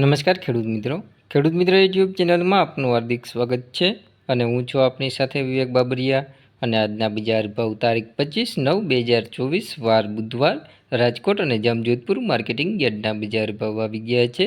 નમસ્કાર ખેડૂત મિત્રો. ખેડૂત મિત્રો યુટ્યુબ ચેનલમાં આપનું હાર્દિક સ્વાગત છે અને હું છું આપની સાથે વિવેક બાબરિયા અને આજના બજાર ભાવ તારીખ પચીસ નવ બે હજાર ચોવીસ વાર બુધવાર રાજકોટ અને જામજોધપુર માર્કેટિંગ યાર્ડના બજાર ભાવ આવી ગયા છે.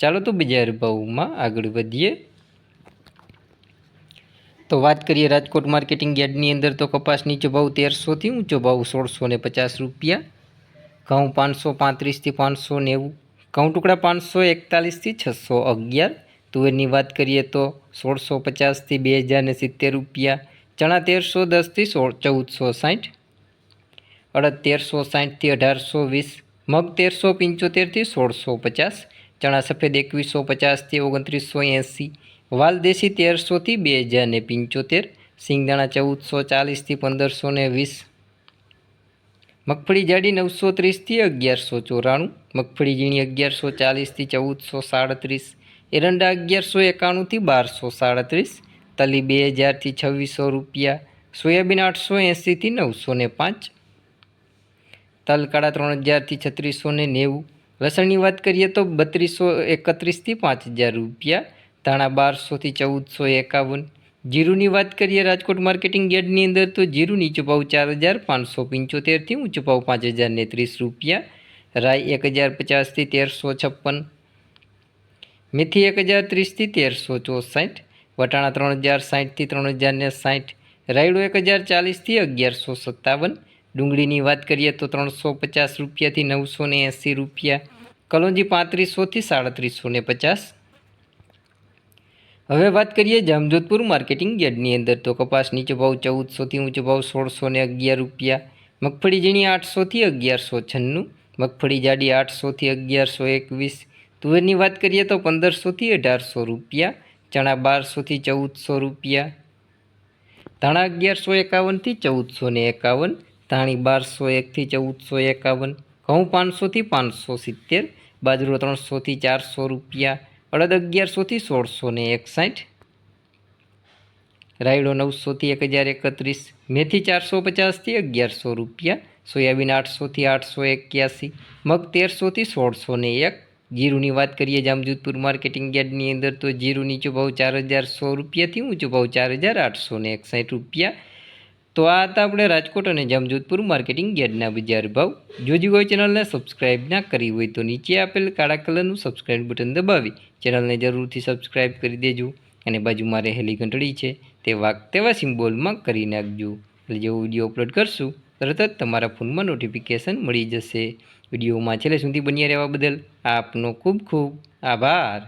ચાલો તો બીજા ભાવમાં આગળ વધીએ. તો વાત કરીએ રાજકોટ માર્કેટિંગ યાર્ડની અંદર તો કપાસ નીચો ભાવ તેરસોથી ઊંચો ભાવ સોળસો ને પચાસ રૂપિયા. ઘઉં પાંચસો પાંત્રીસથી પાંચસો નેવું. ઘઉં ટુકડા પાંચસો એકતાલીસથી છસો અગિયાર. તુવેરની વાત કરીએ તો સોળસો પચાસથી બે હજાર ને સિત્તેર રૂપિયા. ચણા તેરસો દસથી સોળ, ચૌદસો સાઠ. અડદ તેરસો સાઠથી અઢારસો વીસ. મગ તેરસો પંચોતેરથી સોળસો પચાસ. ચણા સફેદ એકવીસો પચાસથી ઓગણત્રીસો એંસી વાલ દેશી તેરસોથી બે હજાર ને પંચોતેર, સિંગદાણા ચૌદસો ચાલીસથી પંદરસો ને વીસ, મગફળી જાડી નવસો ત્રીસથી અગિયારસો ચોરાણું, મગફળી ઝીણી અગિયારસો ચાલીસથી ચૌદસો સાડત્રીસ, એરંડા અગિયારસો એકાણુંથી બારસો સાડત્રીસ, તલી બે હજારથી છવ્વીસો રૂપિયા, સોયાબીન આઠસો એંસીથી નવસો ને પાંચ તલકાળા ત્રણ હજારથી છત્રીસો ને નેવું લસણની વાત કરીએ તો બત્રીસો એકત્રીસથી પાંચ હજાર રૂપિયા, ધાણા બારસોથી ચૌદસો એકાવન. જીરુની વાત કરીએ રાજકોટ માર્કેટિંગ યાર્ડની અંદર તો જીરું નીચો ભાવ ચાર હજાર પાંચસો પંચોતેરથી ઊંચો ભાવ પાંચ હજાર ને ત્રીસ રૂપિયા. રાઈ એક હજાર પચાસથી તેરસો છપ્પન. મેથી એક હજાર ત્રીસથી તેરસો ચોસાઠ. વટાણા ત્રણ હજાર સાઠથી ત્રણ હજાર ને સાઠ. રાયડો એક હજાર ચાલીસથી અગિયારસો સત્તાવન. ડુંગળીની વાત કરીએ તો ત્રણસો પચાસ રૂપિયાથી નવસો ને એંસી રૂપિયા. કલોંજી પાંત્રીસોથી સાડત્રીસો ને પચાસ. હવે વાત કરીએ જામજોધપુર માર્કેટિંગ યાર્ડની અંદર તો કપાસ નીચો ભાવ ચૌદસોથી ઊંચો ભાવ સોળસો ને અગિયાર રૂપિયા. મગફળી ઝીણી આઠસોથી અગિયારસો છન્નું. મગફળી જાડી આઠસોથી અગિયારસો એકવીસ. તુવેરની વાત કરીએ તો પંદરસોથી અઢારસો રૂપિયા. ચણા બારસોથી ચૌદસો રૂપિયા. ધાણા અગિયારસો એકાવનથી ચૌદસો ને એકાવન. ધાણી બારસો એકથી ચૌદસો એકાવન, ઘઉં પાંચસોથી પાંચસો સિત્તેર, બાજરો ત્રણસોથી ચારસો રૂપિયા, અડદ અગિયારસોથી સોળસો ને એકસાઠ, રાયડો નવસોથી એક હજાર એકત્રીસ, મેથી ચારસો પચાસથી અગિયારસો રૂપિયા, સોયાબીન આઠસોથી આઠસો એક્યાસી, મગ તેરસોથી સોળસો ને એક. જીરુની વાત કરીએ જામજોધપુર માર્કેટિંગ યાર્ડની અંદર તો જીરું નીચો ભાવ ચાર હજાર સો રૂપિયાથી ઊંચો ભાવ ચાર હજાર આઠસો એકસાઠ રૂપિયા તો આ હતા આપણે રાજકોટ અને જામજોધપુર માર્કેટિંગ યાર્ડના બજાર ભાવ. જોજી હોય ચેનલને સબસ્ક્રાઇબ ના કરી હોય તો નીચે આપેલ કાળા કલરનું સબસ્ક્રાઇબ બટન દબાવી ચેનલને જરૂરથી સબસ્ક્રાઇબ કરી દેજો અને બાજુમાં રહેલી ઘંટડી છે તે વાક તેવા સિમ્બોલમાં કરી નાખજો. એટલે જેવો વીડિયો અપલોડ કરશું, તરત જ તમારા ફોનમાં નોટિફિકેશન મળી જશે. વિડીયોમાં છેલ્લે સુધી બન્યા રહેવા બદલ આપનો ખૂબ ખૂબ આભાર.